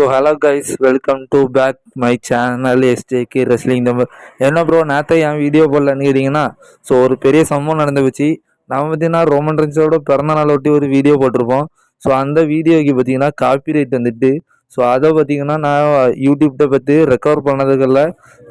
So hello guys welcome to back my channel எஸ்டேகே wrestling number என்ன bro நேற்று என் video போடலன்னு கேட்டிங்கன்னா ஸோ ஒரு பெரிய சம்பவம் நடந்து போச்சு. நம்ம பார்த்தீங்கன்னா ரோமன் ரென்ஸோட பிறந்த நாள் ஒட்டி ஒரு வீடியோ போட்டிருப்போம். ஸோ அந்த வீடியோக்கு பார்த்தீங்கன்னா காப்பி ரைட் வந்துட்டு ஸோ அதை பார்த்தீங்கன்னா நான் யூடியூப்கிட்ட பற்றி ரெக்கவர் பண்ணதுக்குள்ள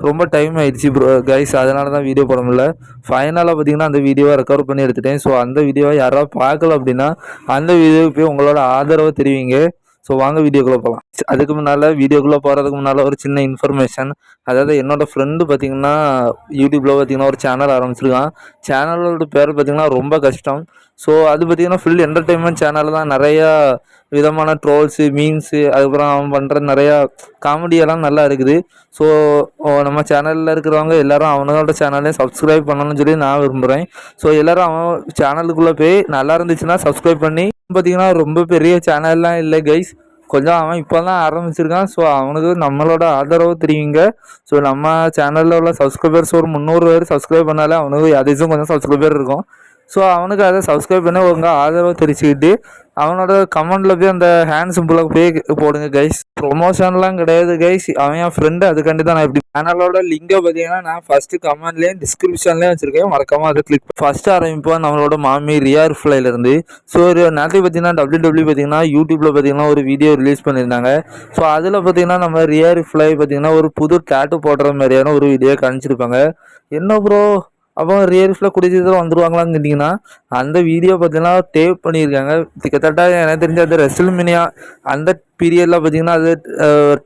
ரொம்ப டைம் ஆயிடுச்சு ப்ரோ கைஸ் அதனால தான் வீடியோ போட முடியல. ஃபைனலாக பார்த்தீங்கன்னா அந்த வீடியோவை ரெக்கவர் பண்ணி எடுத்துட்டேன். ஸோ அந்த வீடியோவை யாராவது பார்க்கல அப்படின்னா அந்த வீடியோவுக்கு போய் உங்களோட ஆதரவை தெரிவிங்க. ஸோ வாங்க வீடியோக்குள்ளே போகலாம் அதுக்கு முன்னால் வீடியோக்குள்ளே போகிறதுக்கு முன்னால் ஒரு சின்ன இன்ஃபர்மேஷன் அதாவது என்னோட ஃப்ரெண்டு பார்த்திங்கன்னா யூடியூப்பில் பார்த்தீங்கன்னா ஒரு சேனல் ஆரம்பிச்சிருக்கான். சேனலோட பேர் பார்த்திங்கன்னா ரொம்ப கஷ்டம். ஸோ அது பார்த்தீங்கன்னா ஃபுல் என்டர்டெயின்மெண்ட் சேனல் தான். நிறையா விதமான ட்ரோல்ஸு மீன்ஸு அதுக்கப்புறம் அவன் பண்ணுற நிறையா காமெடியெல்லாம் நல்லா இருக்குது. ஸோ நம்ம சேனலில் இருக்கிறவங்க எல்லாரும் அவனோட சேனலையும் சப்ஸ்கிரைப் பண்ணணும்னு சொல்லி நான் விரும்புகிறேன் ஸோ எல்லாரும் அவன் சேனலுக்குள்ளே போய் நல்லா இருந்துச்சுன்னா சப்ஸ்கிரைப் பண்ணி பார்த்தீங்கன்னா ரொம்ப பெரிய சேனல்லாம் இல்லை கைஸ் கொஞ்சம் அவன் இப்போ தான் ஆரம்பிச்சிருக்கான். ஸோ அவனுக்கு நம்மளோட ஆதரவு தெரியுங்க. ஸோ நம்ம சேனலில் உள்ள சப்ஸ்கிரைபர்ஸ் ஒரு முந்நூறு பேர் சப்ஸ்கிரைப் பண்ணாலே அவனுக்கு அதிகம் கொஞ்சம் சப்ஸ்கிரைபர் இருக்கும். ஸோ அவனுக்கு அதை சப்ஸ்கிரைப் பண்ணி உங்கள் ஆதரவை தெரிச்சுக்கிட்டு அவனோட கமெண்டில் போய் அந்த ஹேண்ட் சிம்பிளை போய் போடுங்க கைஸ் ப்ரொமோஷன்லாம் கிடையாது கைஸ் அவன் என் ஃப்ரெண்டு அதுக்காண்டி தான் நான் இப்படி சேனலோட லிங்கை பார்த்தீங்கன்னா நான் ஃபஸ்ட்டு கமெண்ட்லேயும் டிஸ்கிரிப்ஷன்லேயும் வச்சுருக்கேன். மறக்காமல் அதை கிளிக் ஃபஸ்ட்டு ஆரம்பிப்போம் நம்மளோட மாமி ரியார் ஃப்ளைலேருந்து ஸோ ஒரு நேரத்துக்கு பார்த்தீங்கன்னா டபிள்யூ டபிள்யூ பார்த்தீங்கன்னா யூடியூப்பில் பார்த்தீங்கன்னா ஒரு வீடியோ ரிலீஸ் பண்ணியிருந்தாங்க. ஸோ அதில் பார்த்தீங்கன்னா நம்ம ரியார் ஃப்ளை பார்த்தீங்கன்னா ஒரு புது டேட்டு போடுற மாதிரியான ஒரு வீடியோ காமிச்சிருப்பாங்க. என்ன ப்ரோ அப்போ ரியல்ஸில் குடிச்சதில் வந்துருவாங்களான்னு கேட்டிங்கன்னா அந்த வீடியோ பார்த்தீங்கன்னா டேப் பண்ணியிருக்காங்க. கிட்டத்தட்ட எனக்கு தெரிஞ்ச அது ரெசில்மினியா அந்த பீரியடில் பார்த்தீங்கன்னா அது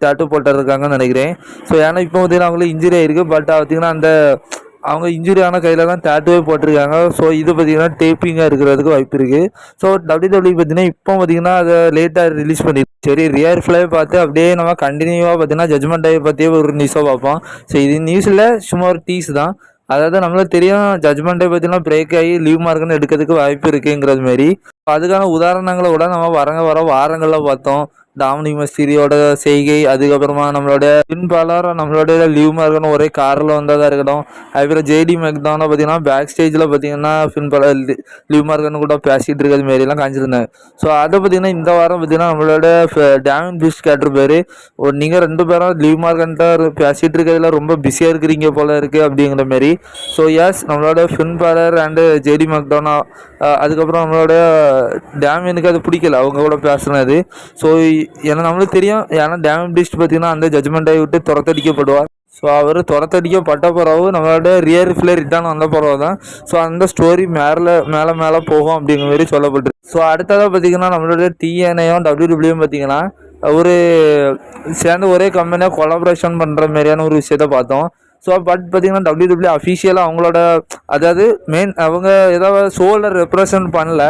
டேட்டு போட்டிருக்காங்கன்னு நினைக்கிறேன். ஸோ ஏன்னா இப்போ பார்த்தீங்கன்னா அவங்களுக்கு இன்ஜுரி ஆயிருக்கு. பட் பார்த்தீங்கன்னா அந்த அவங்க இன்ஜுரி ஆன கையில் தான் டேட்டுவே போட்டிருக்காங்க. ஸோ இது பார்த்தீங்கன்னா டேப்பிங்காக இருக்கிறதுக்கு வாய்ப்பு இருக்குது ஸோ டபிள்யூ டபிள்யூ பார்த்தீங்கன்னா இப்போ பார்த்தீங்கன்னா அதை லேட்டாக ரிலீஸ் பண்ணி சரி ரியர் ஃப்ளை பார்த்து அப்படியே நம்ம கண்டினியூவாக பார்த்தீங்கன்னா ஜட்மெண்ட் ஆகி பற்றியே ஒரு நியூஸாக பார்ப்போம். ஸோ இது நியூஸில் சும்மா ஒரு டீஸ் தான். அதாவது நம்மளுக்கு தெரியும் ஜட்மெண்ட்டை பற்றிலாம் பிரேக் ஆகி லீவ் மார்க்குன்னு எடுக்கிறதுக்கு வாய்ப்பு இருக்குங்கிறது மாரி அதுக்கான உதாரணங்களை கூட நம்ம வரங்க வர வாரங்களில் பார்த்தோம். டாமினிக் மஸ்திரியோட செய்கை அதுக்கப்புறமா நம்மளோட பின்பாலர் நம்மளோட லீவ் மார்க்கன் ஒரே காரில் வந்ததாக இருக்கட்டும். அதுக்கப்புறம் ஜேடி மேக்தானோ பார்த்தீங்கன்னா பேக் ஸ்டேஜில் பார்த்தீங்கன்னா பின்பாலர் லீவ் மார்க்கன் கூட பேசிகிட்டு இருக்கிறது மாரிலாம் காமிச்சிருந்தேன் ஸோ அதை பார்த்தீங்கன்னா இந்த வாரம் பார்த்தீங்கன்னா நம்மளோட டேமின் பிஸ்ட் கேட்டிருப்பார் பேர். நீங்கள் ரெண்டு பேரும் லீவ் மார்க்கன்ட்டாக பேசிகிட்டு இருக்கிறதுல ரொம்ப பிஸியாக இருக்கிறீங்க போல இருக்குது அப்படிங்கிற மாரி. ஸோ எஸ் நம்மளோட பின்பாலர் அண்டு ஜேடி மெக்டானா அதுக்கப்புறம் நம்மளோட டேமினுக்கு அது பிடிக்கல அவங்க கூட பேசுனது. ஸோ ஏன்னா நம்மளுக்கு தெரியும் ஏன்னா டேமன் பிஸ்ட் பார்த்தீங்கன்னா அந்த ஜட்மெண்ட்டை விட்டு துரத்தடிக்கப்படுவார். ஸோ அவர் துரத்தடிக்கப்பட்ட பிறகு நம்மளோட ரியர் ஃபிளே ரிட்டர்ன் வந்த பிறகு தான் ஸோ அந்த ஸ்டோரி மேலே மேலே மேலே போகும் அப்படிங்கிற மாதிரி சொல்லப்பட்டு ஸோ அடுத்ததாக பார்த்தீங்கன்னா நம்மளோட டிஎன்ஐயும் டபிள்யூடபிள்யூயும் பார்த்தீங்கன்னா ஒரு சேர்ந்து ஒரே கம்பெனியாக கொலாபரேஷன் பண்ணுற மாதிரியான ஒரு விஷயத்த பார்த்தோம். ஸோ பட் பார்த்தீங்கன்னா டபிள்யூ டபிள்யூ அஃபிஷியலாக அவங்களோட அதாவது மெயின் அவங்க ஏதாவது ஷோவில் ரெப்ரசன்ட் பண்ணல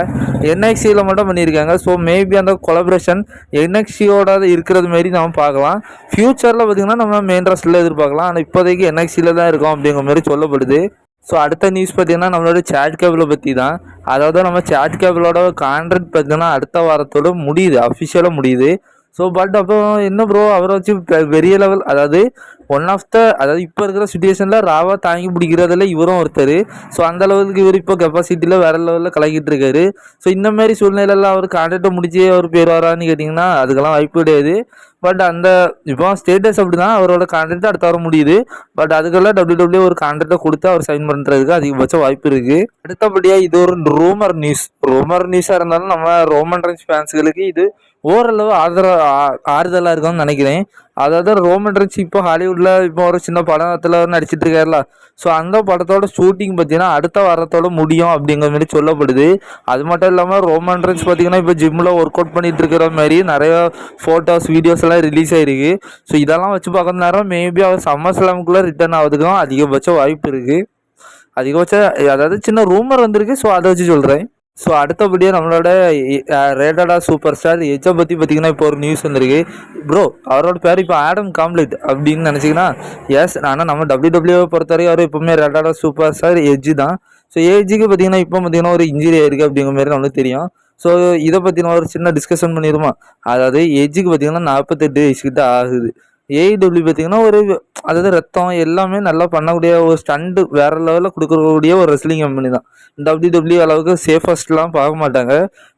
என்எக்சியில் மட்டும் பண்ணியிருக்காங்க. ஸோ மேபி அந்த கொலபரேஷன் என்எக்சியோட இருக்கிறது மாரி நம்ம பார்க்கலாம். ஃப்யூச்சரில் பார்த்திங்கன்னா நம்ம மெயின் ரஸ்ட்டில் எதிர்பார்க்கலாம். ஆனால் இப்போதைக்கு என்எக்சியில் தான் இருக்கோம் அப்படிங்கிற மாதிரி சொல்லப்படுது. ஸோ அடுத்த நியூஸ் பார்த்தீங்கன்னா நம்மளோட சேட் கேபிளை பற்றி தான். அதாவது நம்ம சேட் கேபிளோட கான்ட்ராக்ட் பார்த்தீங்கன்னா அடுத்த வாரத்தோடு முடியுது. அஃபிஷியலாக முடியுது. ஸோ பட் அப்போ என்ன ப்ரோ அவரை வச்சு பெரிய லெவல் அதாவது ஒன் ஆஃப் த அதாவது இப்போ இருக்கிற சுச்சுவேஷனில் ராவா தாங்கி பிடிக்கிறதுல இவரும் ஒருத்தர். ஸோ அந்த லெவலுக்கு இவர் இப்போ கெப்பாசிட்டியில் வேறு லெவலில் கலக்கிட்டு இருக்காரு. ஸோ இந்த மாதிரி சூழ்நிலையில் அவர் கான்ட்ராக்டை முடிச்சு அவர் பேர் வரான்னு கேட்டிங்கன்னா அதுக்கெல்லாம் வாய்ப்பு கிடையாது. பட் அந்த இப்போ ஸ்டேட்டஸ் அப்படி தான் அவரோட கான்ட்ராக்ட் அடுத்த வர முடியுது. பட் அதுக்கெல்லாம் டபிள்யூ டபிள்யூ ஒரு கான்ட்ராக்டை கொடுத்து அவர் சைன் பண்ணுறதுக்கு அதிகபட்ச வாய்ப்பு இருக்குது அடுத்தபடியாக இது ஒரு ரூமர் நியூஸ் ரூமர் நியூஸாக இருந்தாலும் நம்ம ரோமன் ரன்ஸ் ஃபேன்ஸுகளுக்கு இது ஓரளவு ஆதர ஆறுதலாக இருக்கும்னு நினைக்கிறேன். அதாவது ரோமன் ரன்ஸ் இப்போ ஹாலிவுட்டில் இப்போ ஒரு சின்ன படத்தில் நடிச்சிட்டு இருக்காருல. ஸோ அந்த படத்தோட ஷூட்டிங் பார்த்தீங்கன்னா அடுத்த வாரத்தோட முடியும் அப்படிங்கிற மாதிரி சொல்லப்படுது. அது மட்டும் இல்லாமல் ரோமன் ரன்ஸ் பார்த்தீங்கன்னா இப்போ ஜிம்மில் ஒர்க் அவுட் பண்ணிட்டு இருக்கிற மாதிரி நிறைய ஃபோட்டோஸ் வீடியோஸ் எல்லாம் ரிலீஸ் ஆயிருக்கு. ஸோ இதெல்லாம் வச்சு பார்க்குற நேரம் மேபி அவர் சம்மர் ஸ்லாமுக்குள்ளே ரிட்டர்ன் ஆகுதுக்கும் அதிகபட்ச வாய்ப்பு இருக்குது அதிகபட்ச அதாவது சின்ன ரூமர் வந்திருக்கு. ஸோ அதை வச்சு சொல்கிறேன் ஸோ அடுத்தபடியாக நம்மளோட ரேடடா சூப்பர் ஸ்டார் எஜ்ஜை பற்றி பார்த்தீங்கன்னா இப்போ ஒரு நியூஸ் வந்திருக்கு. ப்ரோ அவரோட பேர் இப்போ ஆடம் காம்ப்ளிட் அப்படின்னு நினச்சிங்கன்னா எஸ் ஆனால் நம்ம டபிள்யூ டபிள்யூவை பொறுத்தவரைக்கும் அவர் எப்போவுமே ரேடடா சூப்பர் ஸ்டார் எஜ்ஜு தான். ஸோ ஏஜுக்கு பார்த்தீங்கன்னா இப்போ பார்த்தீங்கன்னா ஒரு இன்ஜுரி ஆயிருக்கு அப்படிங்கிற மாதிரி நம்மளுக்கு தெரியும். ஸோ இதை பற்றின ஒரு சின்ன டிஸ்கஷன் பண்ணிடுமா அதாவது ஏஜுக்கு பார்த்தீங்கன்னா நாற்பத்தெட்டு வயசுக்கிட்ட ஆகுது. ஏஇடபிள்யூ பார்த்தீங்கன்னா ஒரு அதாவது ரத்தம் எல்லாமே நல்லா பண்ணக்கூடிய ஒரு ஸ்டண்டு வேற லெவலில் கொடுக்கக்கூடிய ஒரு ரெஸ்லிங் கம்பெனி தான். டபிள்யூ அளவுக்கு சேஃபஸ்ட்லாம் பார்க்க மாட்டாங்க.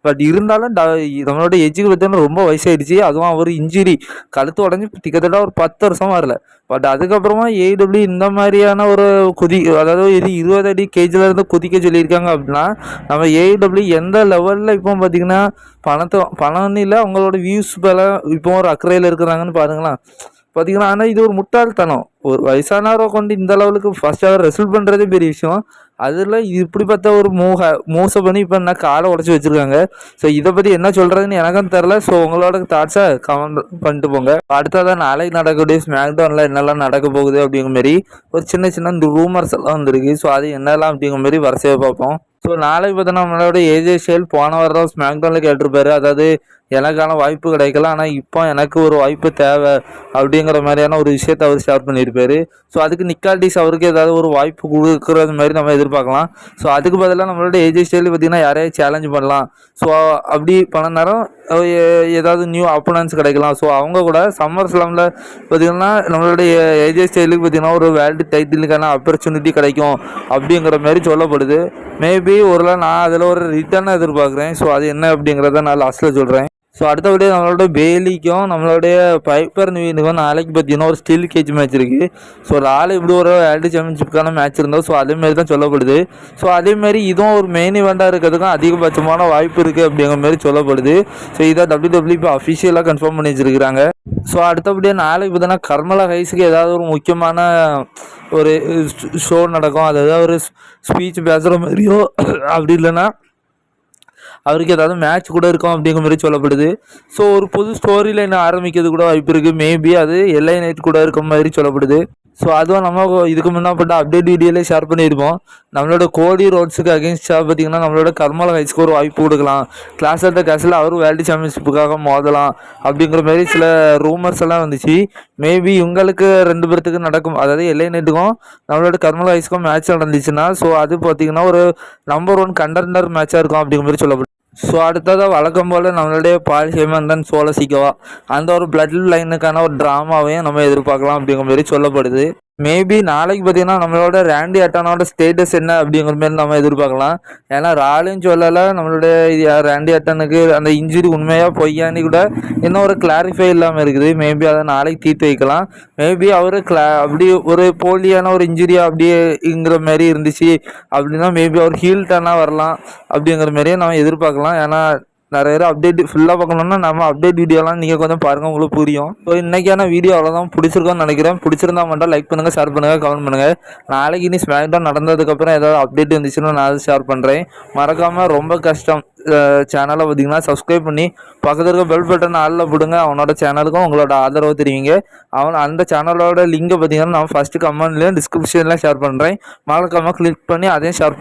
பட் இருந்தாலும் ட நம்மளோட எஜுக்கு பார்த்தீங்கன்னா ரொம்ப வயசாயிடுச்சு. அதுவும் அவர் இன்ஜுரி கழுத்து உடஞ்சி கிட்டத்தட்ட ஒரு பத்து வருஷம் வரல. பட் அதுக்கப்புறமா ஏடபிள்யூ இந்த மாதிரியான ஒரு குதி அதாவது இது இருபது அடி கேஜில் இருந்து குதிக்க சொல்லியிருக்காங்க அப்படின்னா நம்ம ஏடபிள்யூ எந்த லெவலில் இப்போ பார்த்தீங்கன்னா பணத்தை பணம் இல்லை அவங்களோட வியூஸ் பல இப்போ ஒரு அக்கறையில் இருக்கிறாங்கன்னு பாருங்களேன். பார்த்தீங்கன்னா ஆனால் இது ஒரு முட்டாள்தனம். ஒரு வயசானவரை கொண்டு இந்த லெவலுக்கு ஃபர்ஸ்ட் அவர் ரெசல்ட் பண்ணுறதே பெரிய விஷயம். அதில் இப்படி பார்த்தா ஒரு மூக மோசம் பண்ணி இப்போ என்ன காலை உடச்சி வச்சுருக்காங்க. ஸோ இதை பற்றி என்ன சொல்கிறதுன்னு எனக்கும் தெரில ஸோ உங்களோட தாட்ஸை கமெண்ட் பண்ணிட்டு போங்க. அடுத்ததான் நாளைக்கு நடக்கக்கூடிய ஸ்மாக்டவுனில் என்னெல்லாம் நடக்க போகுது அப்படிங்கிற மாரி ஒரு சின்ன சின்ன இந்த ரூமர்ஸ் எல்லாம் வந்திருக்கு. ஸோ அது என்னெல்லாம் அப்படிங்கிற மாதிரி வரிசையாக பார்ப்போம். ஸோ நாளைக்கு பார்த்தோன்னா நம்மளோட ஏஜே ஷேல் போன வாரம் ஸ்மாக்டவுனில் கேட்டிருப்பாரு. அதாவது எனக்கான வாய்ப்பு கிடைக்கல. ஆனால் இப்போ எனக்கு ஒரு வாய்ப்பு தேவை அப்படிங்கிற மாதிரியான ஒரு விஷயத்தை அவர் ஷேர் பண்ணியிருப்பார். ஸோ அதுக்கு நிக்கால்டிஸ் அவருக்கு ஏதாவது ஒரு வாய்ப்பு கொடுக்குறது மாதிரி நம்ம எதிர்பார்க்கலாம். ஸோ அதுக்கு பதிலாக நம்மளோட ஏஜே ஸ்டைல் பார்த்திங்கன்னா யாரையும் சேலஞ்ச் பண்ணலாம். ஸோ அப்படி பண்ண நேரம் ஏதாவது நியூ அப்பனன்ஸ் கிடைக்கலாம். ஸோ அவங்க கூட சம்மர் ஸ்லாமில் பார்த்திங்கன்னா நம்மளுடைய ஏஜே ஸ்டைலுக்கு பார்த்திங்கன்னா ஒரு வேர்ல்டு டைட்டிலுக்கான ஆப்பர்ச்சுனிட்டி கிடைக்கும் அப்படிங்கிற மாதிரி சொல்லப்படுது. மேபி ஒரு நான் அதில் ஒரு ரிட்டர்ன் எதிர்பார்க்குறேன். ஸோ அது என்ன அப்படிங்கிறத நான் லாஸ்ட்டில் சொல்கிறேன் ஸோ அடுத்தபடி நம்மளோட பேலிக்கும் நம்மளுடைய பைப்பர் நிவீனுக்கும் நாளைக்கு பார்த்தீங்கன்னா ஒரு ஸ்டீல் கேஜ் மேட்ச் இருக்குது ஸோ நாளை இப்படி ஒரு வேர்ல்டு சாம்பியன்ஷிப்புக்கான மேட்ச் இருந்தோம் ஸோ அதேமாரி தான் சொல்லப்படுது. ஸோ அதேமாரி இதுவும் ஒரு மெயின் இவெண்ட்டாக இருக்கிறதுக்கும் அதிகபட்சமான வாய்ப்பு இருக்குது அப்படிங்கிற மாதிரி சொல்லப்படுது. ஸோ இதை டபிள்யூ டபிள்யூ இப்போ அஃபிஷியலாக கன்ஃபார்ம் பண்ணி வச்சிருக்கிறாங்க. ஸோ அடுத்தபடியாக நாளைக்கு பார்த்தீங்கன்னா கர்மலா ஹைஸுக்கு ஏதாவது ஒரு முக்கியமான ஒரு ஷோ நடக்கும். அது ஏதாவது ஒரு ஸ்பீச் பேசுகிற மாதிரியோ அப்படி இல்லைன்னா அவருக்கு ஏதாவது மேட்ச் கூட இருக்கும் அப்படிங்கிற மாதிரி சொல்லப்படுது. ஸோ ஒரு புது ஸ்டோரி லைன் ஆரம்பிக்கிறது கூட வாய்ப்பு இருக்குது மேபி அது எல்ஐ நைட் கூட இருக்க மாதிரி சொல்லப்படுது. ஸோ அதுவும் நம்ம இதுக்கு முன்னாப்பட்ட அப்டேட் வீடியோலே ஷேர் பண்ணியிருப்போம். நம்மளோட கோடி ரோட்ஸுக்கு அகேன்ஸ்டாக பார்த்தீங்கன்னா நம்மளோட கர்மால ஹைஸ்க்கு ஒரு வாய்ப்பு கொடுக்கலாம். கிளாஸ் ஆஃப் த கேஸில் அவரும் வேர்ல்டு சாம்பியன்ஷிப்புக்காக மோதலாம் அப்படிங்கிற மாதிரி சில ரூமர்ஸ் எல்லாம் வந்துச்சு. மேபி இவங்களுக்கு ரெண்டு பேர்த்துக்கு நடக்கும். அதாவது எல்லை நெட்டுக்கும் நம்மளோட கர்மல ஹைஸ்க்கும் மேட்ச் நடந்துச்சுன்னா ஸோ அது பார்த்தீங்கன்னா ஒரு நம்பர் ஒன் கண்டெண்டர் மேட்சாக இருக்கும் அப்படிங்கிற மாதிரி சொல்லப்படும் ஸோ அடுத்ததாக வழக்கம் போல் நம்மளுடைய பால் ஹேமந்தன் சோழ சிக்கவா அந்த ஒரு பிளட் லைனுக்கான ஒரு ட்ராமாவையும் நம்ம எதிர்பார்க்கலாம் அப்படிங்கிற மாதிரி சொல்லப்படுது. மேபி நாளைக்கு பார்த்தீங்கன்னா நம்மளோட ரேண்டி அட்டானோட ஸ்டேட்டஸ் என்ன அப்படிங்கிற மாதிரி நம்ம எதிர்பார்க்கலாம். ஏன்னா ராலின்னு சொல்லலை நம்மளுடைய ரேண்டி அட்டனுக்கு அந்த இன்ஜுரி உண்மையாக பொய்யான்னு கூட இன்னும் ஒரு கிளாரிஃபை இல்லாமல் இருக்குது. மேபி அதை நாளைக்கு தீர்த்து வைக்கலாம். மேபி அவர் கிளா அப்படி ஒரு போலியான ஒரு இன்ஜுரியாக அப்படியேங்கிற மாதிரி இருந்துச்சு அப்படின்னா மேபி அவர் ஹீல்டானா வரலாம் அப்படிங்கிற மாதிரியே நம்ம எதிர்பார்க்கலாம். ஏன்னா நிறைய பேர் அப்டேட் ஃபுல்லாக பார்க்கணுன்னா நம்ம அப்டேட் வீடியோலாம் நீங்கள் கொஞ்சம் பாருங்கள் உங்களுக்கு புரியும். ஸோ இன்றைக்கான வீடியோ அவ்வளோதான் பிடிச்சிருக்கோன்னு நினைக்கிறேன். பிடிச்சிருந்தா மட்டும் லைக் பண்ணுங்கள் ஷேர் பண்ணுங்கள் கமெண்ட் பண்ணுங்கள் நாளைக்கு இனி ஸ்மாக் டவுன் நடந்ததுக்கப்புறம் ஏதாவது அப்டேட் வந்துச்சுன்னா நான் அதை ஷேர் பண்ணுறேன் மறக்காமல் ரொம்ப கஷ்டம் சேனலை பார்த்தீங்கன்னா சப்ஸ்கிரைப் பண்ணி பக்கத்தில் இருக்க பெல் பட்டன் ஆளில் போடுங்க. அவனோட சேனலுக்கும் உங்களோட ஆதரவு தெரிவிங்க. அவன் அந்த சேனலோட லிங்கை பார்த்தீங்கன்னா நான் ஃபஸ்ட்டு கமெண்ட்லேயும் டிஸ்கிரிப்ஷன்லாம் ஷேர் பண்ணுறேன் மறக்காமல் கிளிக் பண்ணி அதையும் ஷேர்